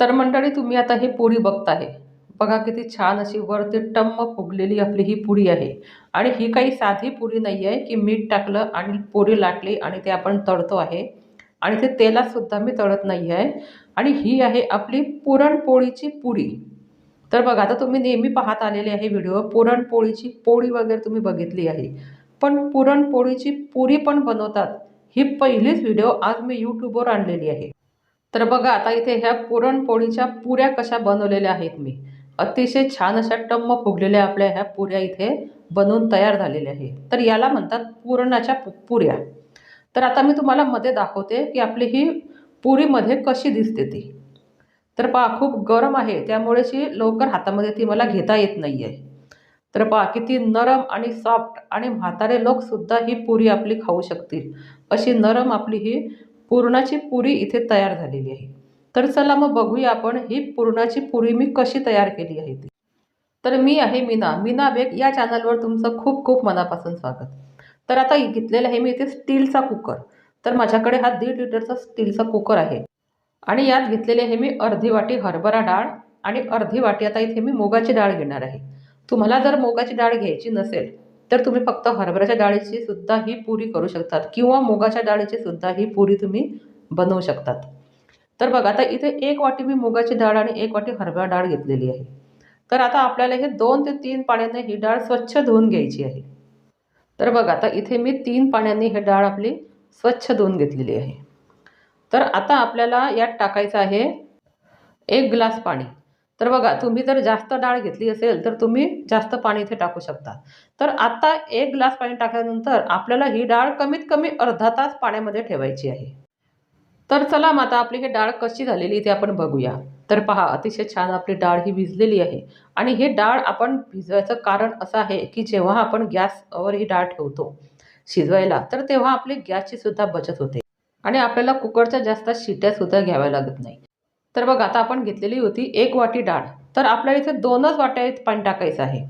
तर मंडळी तुम्ही आता ही पोळी बघताय. बघा किती छान अशी वरती टम्म फुगलेली आपली ही पुरी आहे. आणि ही काही साधी पुरी नाही आहे की मीठ टाकलं आणि पुरी लाटली आणि ते आपण तळतो आहे. आणि ते तेलातसुद्धा मी तळत नाही आहे आणि ही आहे आपली पुरणपोळीची पुरी तर बघा आता तुम्ही नेहमी पाहत आलेले आहे व्हिडिओ पुरणपोळीची पोळी वगैरे तुम्ही बघितली आहे. पण पुरणपोळीची पुरी पण बनवतात. ही पहिलीच व्हिडिओ आज मी यूट्यूबवर आणलेली आहे. तर बघा आता इथे ह्या पुरणपोळीच्या पुऱ्या कशा बनवलेल्या आहेत मी. अतिशय छान अशा टम्म फुगलेल्या आपल्या ह्या पुऱ्या इथे बनवून तयार झालेल्या आहे तर याला म्हणतात पुरणाच्या पु- पुऱ्या. तर आता मी तुम्हाला मध्ये दाखवते की आपली ही पुरीमध्ये कशी दिसते ती. तर पहा खूप गरम आहे त्यामुळे शी लवकर हातामध्ये ती मला घेता येत नाही आहे तर पहा किती नरम आणि सॉफ्ट आणि म्हातारे लोकसुद्धा ही पुरी आपली खाऊ शकतील. अशी नरम आपली ही पुरणाची पुरी इथे तयार झालेली आहे. तर चला मग बघूया आपण ही पुरणाची पुरी मी कशी तयार केली आहे ती. तर मी आहे मीना. मीना बेग या चॅनलवर तुमचं खूप खूप मनापासून स्वागत. तर आता घेतलेलं आहे मी इथे स्टीलचा कुकर. तर माझ्याकडे हा दीड लिटरचा स्टीलचा कुकर आहे. आणि यात घेतलेली आहे मी अर्धी वाटी हरभरा डाळ आणि अर्धी वाटी आता इथे मी मुगाची डाळ घेणार आहे. तुम्हाला जर मुगाची डाळ घ्यायची नसेल तर तुम्ही फक्त हरभऱ्याच्या डाळीची सुद्धा ही पुरी करू शकतात किंवा मुगाच्या डाळीची सुद्धा ही पुरी तुम्ही बनवू शकतात. तर बघा आता इथे एक वाटी मी मुगाची डाळ आणि एक वाटी हरभरा डाळ घेतलेली आहे. तर आता आपल्याला हे दोन ते तीन पाण्याने ही डाळ स्वच्छ धुवून घ्यायची आहे. तर बघा आता इथे मी तीन पाण्याने ही डाळ आपली स्वच्छ धुवून घेतलेली आहे. तर आता आपल्याला यात टाकायचं आहे एक ग्लास पाणी. तर बघा तुम्ही जर जास्त डाळ घेतली असेल तर तुम्ही जास्त पाणी इथे टाकू शकता. तर आता एक ग्लास पाणी टाकल्यानंतर आपल्याला ही डाळ कमीत कमी अर्धा तास पाण्यामध्ये ठेवायची आहे. तर चला मग आता आपली ही डाळ कशी झालेली ते आपण बघूया. तर पहा अतिशय छान आपली डाळ ही भिजलेली आहे. आणि ही डाळ आपण भिजवायचं कारण असं आहे की जेव्हा आपण गॅसवर ही डाळ ठेवतो शिजवायला तर तेव्हा आपली गॅसची सुद्धा बचत होते. आणि आपल्याला कुकरच्या जास्त शिट्यासुद्धा घ्याव्या लागत नाही. तर बघा आता आपण घेतलेली होती एक वाटी डाळ. तर आपल्याला इथे दोनच वाट्या पाणी टाकायचं आहे.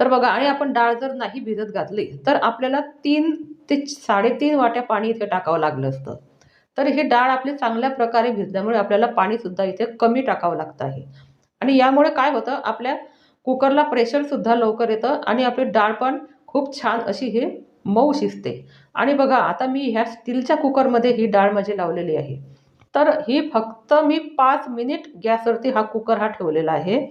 तर बघा आणि आपण डाळ जर नाही भिजत घातली तर आपल्याला तीन ते साडेतीन वाट्या पाणी इथे टाकावं लागलं असतं. तर हे डाळ आपली चांगल्या प्रकारे भिजल्यामुळे आपल्याला पाणीसुद्धा इथे कमी टाकावं लागतं आहे. आणि यामुळे काय होतं आपल्या कुकरला प्रेशरसुद्धा लवकर येतं आणि आपली डाळ पण खूप छान अशी हे मऊ शिजते. आणि बघा आता मी ह्या स्टीलच्या कुकरमध्ये ही डाळ माझी लावलेली आहे. तर ही फक्त मी पाच मिनिट गॅसवरती हा कुकर हा ठेवलेला आहे.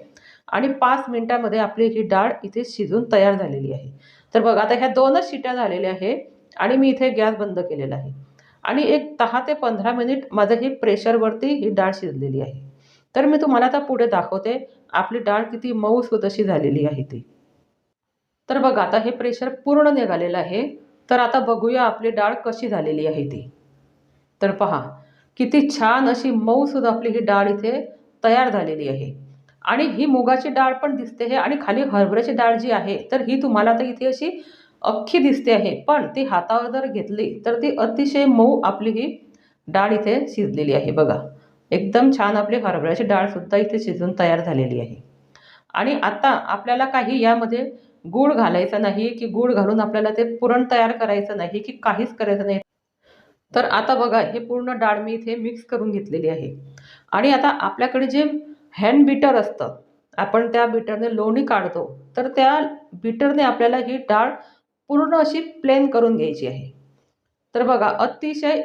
आणि पाच मिनिटामध्ये आपली ही डाळ इथे शिजून तयार झालेली आहे. तर बघा आता ह्या दोनच शिट्या झालेल्या आहे आणि मी इथे गॅस बंद केलेला आहे. आणि एक दहा ते पंधरा मिनिट माझं ही प्रेशरवरती ही डाळ शिजलेली आहे. तर मी तुम्हाला आता पुढे दाखवते आपली डाळ किती मऊ स्वतशी झालेली आहे ती. तर बघा आता हे प्रेशर पूर्ण निघालेलं आहे. तर आता बघूया आपली डाळ कशी झालेली आहे ती. तर पहा किती छान अशी मऊसुद्धा आपली ही डाळ इथे तयार झालेली आहे. आणि ही मुगाची डाळ पण दिसते आहे आणि खाली हरभऱ्याची डाळ जी आहे तर ही तुम्हाला तर इथे अशी अख्खी दिसते आहे. पण ती हातावर जर घेतली तर ती अतिशय मऊ आपली ही डाळ इथे शिजलेली आहे बघा. एकदम छान आपली हरभऱ्याची डाळसुद्धा इथे शिजून तयार झालेली आहे. आणि आता आपल्याला काही यामध्ये गूळ घालायचा नाही की गूळ घालून आपल्याला ते पुरण तयार करायचं नाही की काहीच करायचं नाही. तर आता बघा हे पूर्ण डाळ मी इथे मिक्स करून घेतलेली आहे. आणि आता आपल्याकडे जे हँड बीटर असतं आपण त्या बीटरने लोणी काढतो तर त्या बीटरने आपल्याला ही डाळ पूर्ण अशी प्लेन करून घ्यायची आहे. तर बघा अतिशय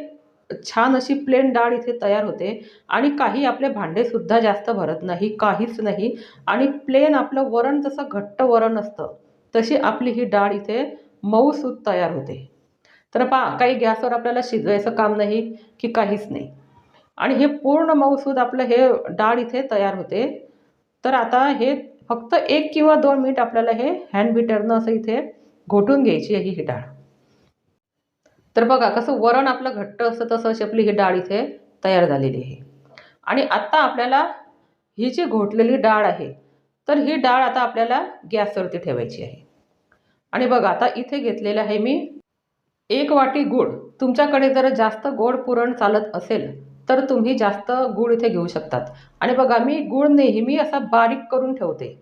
छान अशी प्लेन डाळ इथे तयार होते आणि काही आपले भांडेसुद्धा जास्त भरत नाही काहीच नाही आणि प्लेन आपलं वरण जसं घट्ट वरण असतं तशी आपली ही डाळ इथे मऊसूत तयार होते. तर पहा काही गॅसवर आपल्याला शिजवायचं काम नाही की काहीच नाही. आणि हे पूर्ण मऊसूद आपलं हे डाळ इथे तयार होते. तर आता हे फक्त एक किंवा दोन मिनिट आपल्याला हे हँड बीटरनं असं इथे घोटून घ्यायची आहे ही डाळ. तर बघा कसं वरण आपलं घट्ट असतं तसं अशी आपली ही डाळ इथे तयार झालेली आहे. आणि आत्ता आपल्याला ही जी घोटलेली डाळ आहे तर ही डाळ आता आपल्याला गॅसवरती ठेवायची आहे. आणि बघा आता इथे घेतलेलं आहे मी एक वाटी गूळ तुमच्याकडे जर जास्त गोड पुरण चालत असेल तर तुम्ही जास्त गूळ इथे घेऊ शकतात. आणि बघा मी गूळ नेहमी असा बारीक करून ठेवते.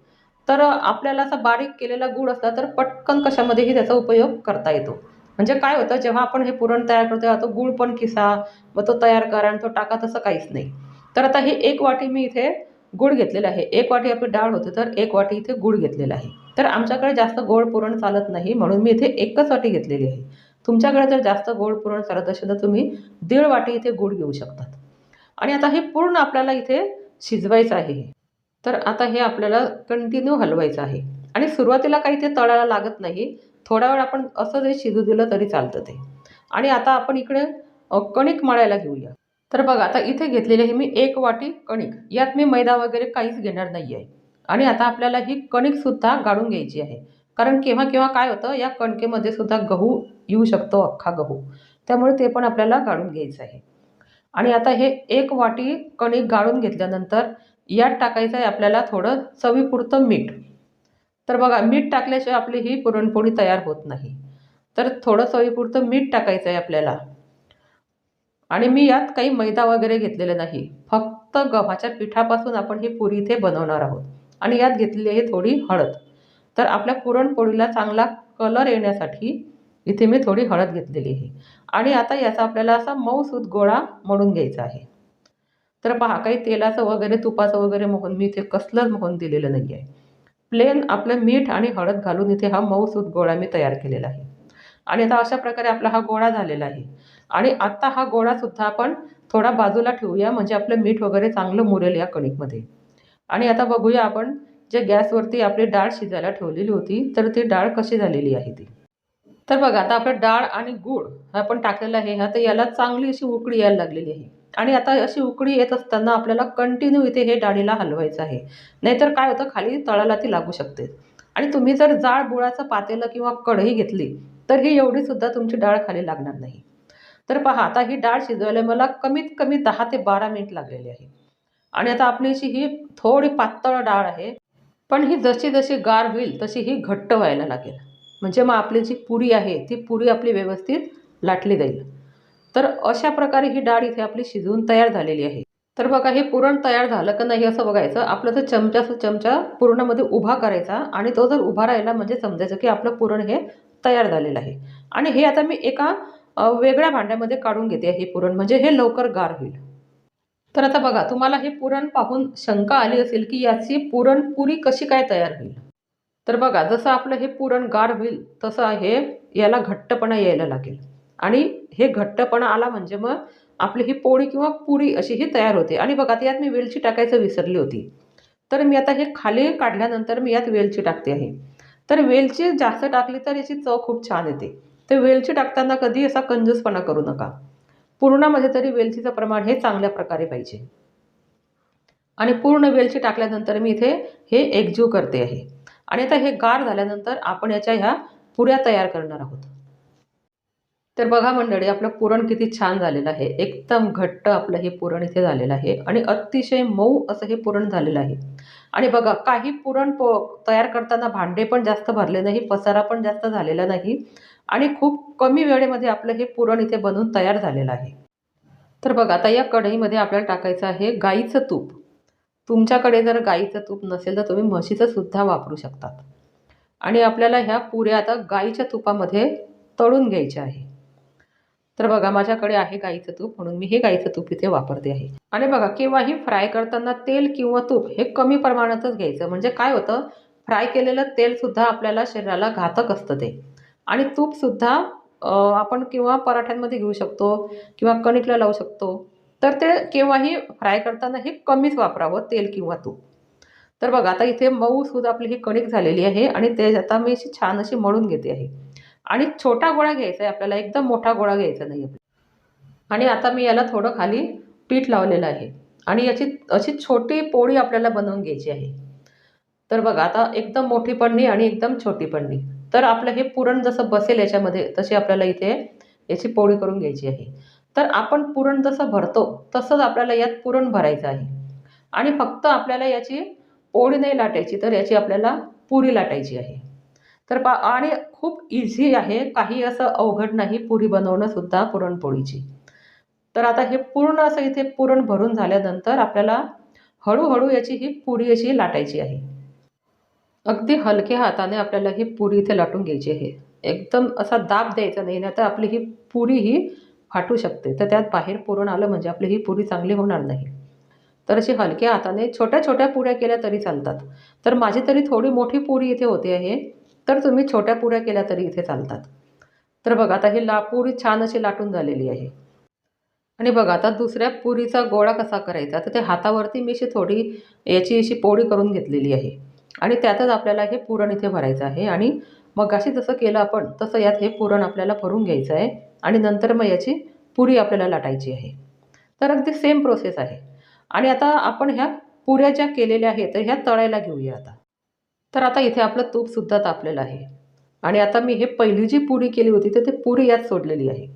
तर आपल्याला असा बारीक केलेला गूळ असला तर पटकन कशामध्येही त्याचा उपयोग करता येतो. म्हणजे काय होतं जेव्हा आपण हे पुरण तयार करतो तेव्हा तो गूळ पण किसा मग तो तयार करा आणि तो टाका तसं काहीच नाही. तर आता हे एक वाटी मी इथे गूळ घेतलेला आहे. एक वाटी आपली डाळ होते तर एक वाटी इथे गूळ घेतलेला आहे. तर आमच्याकडे जास्त गोड पुरण चालत नाही म्हणून मी इथे एकच वाटी घेतलेली आहे. तुमच्याकडे जर जास्त गोड पुरण चालत असेल तर तुम्ही दीड वाटी इथे गूळ घेऊ शकतात. आणि आता हे पूर्ण आपल्याला इथे शिजवायचं आहे. तर आता हे आपल्याला कंटिन्यू हलवायचं आहे. आणि सुरुवातीला काही ते तळायला लागत नाही. थोडा वेळ आपण असं जे शिजू दिलं तरी चालतं ते. आणि आता आपण इकडे कणिक मळायला घेऊया. तर बघा आता इथे घेतलेली आहे मी एक वाटी कणिक. यात मी मैदा वगैरे काहीच घेणार नाही आहे आणि आता आपल्याला ही कणिकसुद्धा गाळून घ्यायची आहे. कारण केव्हा केव्हा काय होतं या कणकेमध्ये सुद्धा गहू येऊ शकतो अख्खा गहू. त्यामुळे ते पण आपल्याला गाळून घ्यायचं आहे. आणि आता हे एक वाटी कणिक गाळून घेतल्यानंतर यात टाकायचं आहे आपल्याला थोडं चवीपुरतं मीठ. तर बघा मीठ टाकल्याशिवाय आपली ही पुरणपोळी तयार होत नाही. तर थोडं चवीपुरतं मीठ टाकायचं आहे आपल्याला. आणि मी यात काही मैदा वगैरे घेतलेलं नाही. फक्त गव्हाच्या पिठापासून आपण ही पुरी इथे बनवणार आहोत. आणि यात घेतलेली आहे थोडी हळद. तर आपल्या पुरणपोळीला चांगला कलर येण्यासाठी इथे मी थोडी हळद घेतलेली आहे. आणि आता याचा आपल्याला असा मऊसूत गोळा मळून घ्यायचा आहे. तर पहा काही तेलाचं वगैरे तुपाचं वगैरे मोहन मी इथे कसलंच मोहन दिलेलं नाही आहे प्लेन आपलं मीठ आणि हळद घालून इथे हा मऊसूत गोळा मी तयार केलेला आहे. आणि आता अशा प्रकारे आपला हा गोळा झालेला आहे. आणि आत्ता हा गोळासुद्धा आपण थोडा बाजूला ठेवूया म्हणजे आपलं मीठ वगैरे चांगलं मुरेल या कणिकमध्ये. आणि आता बघूया आपण जे गॅसवरती आपली डाळ शिजायला ठेवलेली होती तर ती डाळ कशी झालेली आहे ती? तर बघा आता आपलं डाळ आणि गूळ हा आपण टाकलेला आहे आता याला चांगली अशी उकळी यायला लागलेली आहे. आणि आता अशी उकळी येत असताना आपल्याला कंटिन्यू इथे हे डाळीला हलवायचं आहे. नाहीतर काय होतं खाली तळाला ती लागू शकते. आणि तुम्ही जर जाळ बुळाचं पातेलं किंवा कढई घेतली तर ही एवढीसुद्धा तुमची डाळ खाली लागणार नाही. तर पहा आता ही डाळ शिजवायला मला कमीत कमी दहा ते बारा मिनिट लागलेली आहे. आणि आता आपली अशी ही थोडी पातळ डाळ आहे पण ही जशी जशी गार होईल तशी ही घट्ट व्हायला लागेल. म्हणजे मग आपली जी पुरी आहे ती पुरी आपली व्यवस्थित लाटली जाईल. तर अशा प्रकारे ही डाळ इथे आपली शिजवून तयार झालेली आहे. तर बघा हे पुरण तयार झालं का नाही असं बघायचं. आपलं तर चमचा चमचा पुरणामध्ये उभा करायचा आणि तो जर उभा राहिला म्हणजे समजायचं की आपलं पुरण हे तयार झालेलं आहे. आणि हे आता मी एका वेगळ्या भांड्यामध्ये काढून घेते हे पुरण. म्हणजे हे लवकर गार होईल. तर आता बघा तुम्हाला हे पुरण पाहून शंका आली असेल की याची पुरणपुरी कशी काय तयार होईल? तर बघा जसं आपलं हे पुरण गार होईल तसं हे याला घट्टपणा यायला लागेल. आणि हे घट्टपणा आला म्हणजे मग आपली ही पोळी किंवा पुरी अशी ही तयार होते. आणि बघा आता यात मी वेलची टाकायचं विसरली होती. तर मी आता हे खाली काढल्यानंतर मी यात वेलची टाकते आहे. तर वेलची जास्त टाकली तर याची चव खूप छान येते. तर वेलची टाकताना कधी असा कंजूसपणा करू नका. पूर्णामध्ये तरी वेलचीचं प्रमाण हे चांगल्या प्रकारे पाहिजे. आणि पूर्ण वेलची टाकल्यानंतर मी इथे हे एकजीव करते आहे. आणि आता हे गार झाल्यानंतर आपण याच्या ह्या पुऱ्या तयार करणार आहोत. तर बघा मंडळी आपलं पुरण किती छान झालेलं आहे. एकदम घट्ट आपलं हे पुरण इथे झालेलं आहे आणि अतिशय मऊ असं हे पुरण झालेलं आहे. आणि बघा काही पुरण पो तयार करताना भांडे पण जास्त भरले नाही पसारा पण जास्त झालेला नाही आणि खूप कमी वेळेमध्ये आपलं हे पुरण इथे बनवून तयार झालेलं आहे. तर बघा आता या कढईमध्ये आपल्याला टाकायचं आहे गाईचं तूप. तुमच्याकडे जर गाईचं तूप नसेल तर तुम्ही म्हशीचं सुद्धा वापरू शकतात. आणि आपल्याला ह्या पुऱ्या आता गाईच्या तुपामध्ये तळून घ्यायच्या आहे. तर बघा माझ्याकडे आहे गाईचं तूप म्हणून मी हे गाईचं तूप इथे वापरते आहे. आणि बघा केव्हाही फ्राय करताना तेल किंवा तूप हे कमी प्रमाणातच घ्यायचं. म्हणजे काय होतं? फ्राय केलेलं तेलसुद्धा आपल्याला शरीराला घातक असतं ते. आणि तूपसुद्धा आपण किंवा पराठ्यांमध्ये घेऊ शकतो किंवा कणिकला लावू शकतो. तर ते केव्हाही फ्राय करताना हे कमीच वापरावं तेल किंवा तूप. तर बघा आता इथे मऊसुद्धा आपली ही कणिक झालेली आहे आणि ते आता मी अशी छान अशी मळून घेते आहे. आणि छोटा गोळा घ्यायचा आहे आपल्याला एकदम मोठा गोळा घ्यायचा नाही आपल्याला आणि आता मी याला थोडं खाली पीठ लावलेलं आहे. आणि याची अशी छोटी पोळी आपल्याला बनवून घ्यायची आहे. तर बघा आता एकदम मोठी पडणी आणि एकदम छोटी पडणी तर आपलं हे पुरण जसं बसेल याच्यामध्ये तशी आपल्याला इथे याची पोळी करून घ्यायची आहे. तर आपण पुरण जसं भरतो तसंच आपल्याला यात पुरण भरायचं आहे. आणि फक्त आपल्याला याची पोळी नाही लाटायची तर याची आपल्याला पुरी लाटायची आहे. तर पा आणि खूप इझी आहे काही असं अवघड नाही पुरी बनवणंसुद्धा पुरणपोळीची. तर आता हे पूर्ण असं इथे पुरण भरून झाल्यानंतर आपल्याला हळूहळू याची ही पुरी अशी लाटायची आहे. अगदी हलक्या हाताने आपल्याला ही पुरी इथे लाटून घ्यायची आहे. एकदम असा दाब द्यायचा नाही ना तर आपली ही पुरी ही फाटू शकते. तर त्यात बाहेर पुरण आलं म्हणजे आपली ही पुरी चांगली होणार नाही. तर अशी हलक्या हाताने छोट्या छोट्या पुऱ्या केल्या तरी चालतात. तर माझी तरी थोडी मोठी पुरी इथे होते आहे. तर तुम्ही छोट्या पुऱ्या केल्या तरी इथे चालतात. तर बघा आता ही ला पुरी छान अशी लाटून झालेली आहे. आणि बघा आता दुसऱ्या पुरीचा गोळा कसा करायचा तर ते हातावरती मी अशी थोडी याची अशी पोळी करून घेतलेली आहे. आणि त्यातच आपल्याला हे पुरण इथे भरायचं आहे. आणि मग अशी जसं केलं आपण तसं यात हे पुरण आपल्याला भरून घ्यायचं आहे. आणि नंतर मग याची पुरी आपल्याला लाटायची आहे. तर अगदी सेम प्रोसेस आहे. आणि आता आपण ह्या पुऱ्या ज्या केलेल्या आहेत तर ह्या तळायला घेऊया आता. तर आता इथे आपलं तूपसुद्धा तापलेलं आहे. आणि आता मी हे पहिली जी पुरी केली होती तर ती पुरी यात सोडलेली आहे.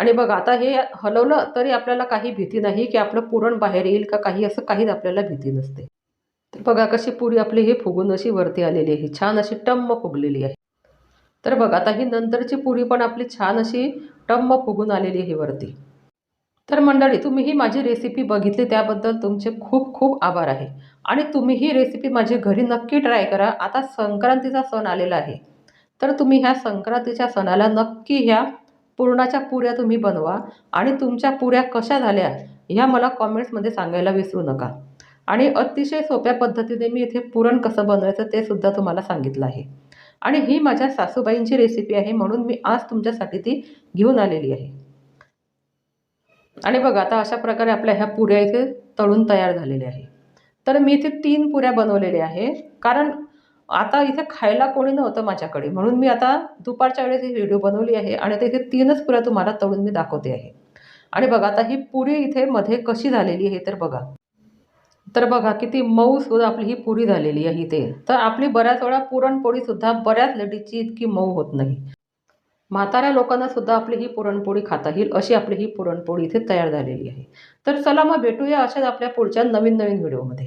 आणि बघा आता हे हलवलं तरी आपल्याला काही भीती नाही की आपलं पुरण बाहेर येईल का काही असं काहीच आपल्याला भीती नसते. तर बघा कशी पुरी आपली ही फुगून अशी वरती आलेली आहे. छान अशी टम्म फुगलेली आहे. तर बघा आता ही नंतरची पुरी पण आपली छान अशी टम्म फुगून आलेली आहे वरती. तर मंडळी तुम्ही ही माझी रेसिपी बघितली त्याबद्दल तुमचे खूप खूप आभार आहे. आणि तुम्ही ही रेसिपी माझी घरी नक्की ट्राय करा. आता संक्रांतीचा सण आलेला आहे. तर तुम्ही ह्या संक्रांतीच्या सणाला नक्की ह्या पुरणाच्या पुऱ्या तुम्ही बनवा. आणि तुमच्या पुऱ्या कशा झाल्या ह्या मला कॉमेंट्समध्ये सांगायला विसरू नका. आणि अतिशय सोप्या पद्धतीने मी इथे पुरण कसं बनवायचं ते सुद्धा तुम्हाला सांगितलं आहे. आणि ही माझ्या सासूबाईंची रेसिपी आहे म्हणून मी आज तुमच्यासाठी ती घेऊन आलेली आहे. आणि बघा आता अशा प्रकारे आपल्या ह्या पुऱ्या इथे तळून तयार झालेल्या आहे तर मी इथे तीन पुऱ्या बनवलेल्या आहे कारण आता इथे खायला कोणी नव्हतं माझ्याकडे. म्हणून मी आता दुपारच्या वेळेस ही व्हिडिओ बनवली आहे आणि आता इथे तीनच पुऱ्या तुम्हाला तळून मी दाखवते आहे. आणि बघा आता ही पुरी इथे मध्ये कशी झालेली आहे तर बघा. तर बघा किती मऊ सुद्धा आपली ही पुरी झालेली आहे इथे. तर आपली बऱ्याच वेळा पुरणपोळीसुद्धा बऱ्याच लेडीजची इतकी मऊ होत नाही. म्हाताऱ्या लोकांना सुद्धा आपली ही पुरणपोळी खाता येईल अशी आपली ही पुरणपोळी इथे तयार झालेली आहे. तर चला मग भेटूया अशाच आपल्या पुढच्या नवीन नवीन व्हिडिओमध्ये.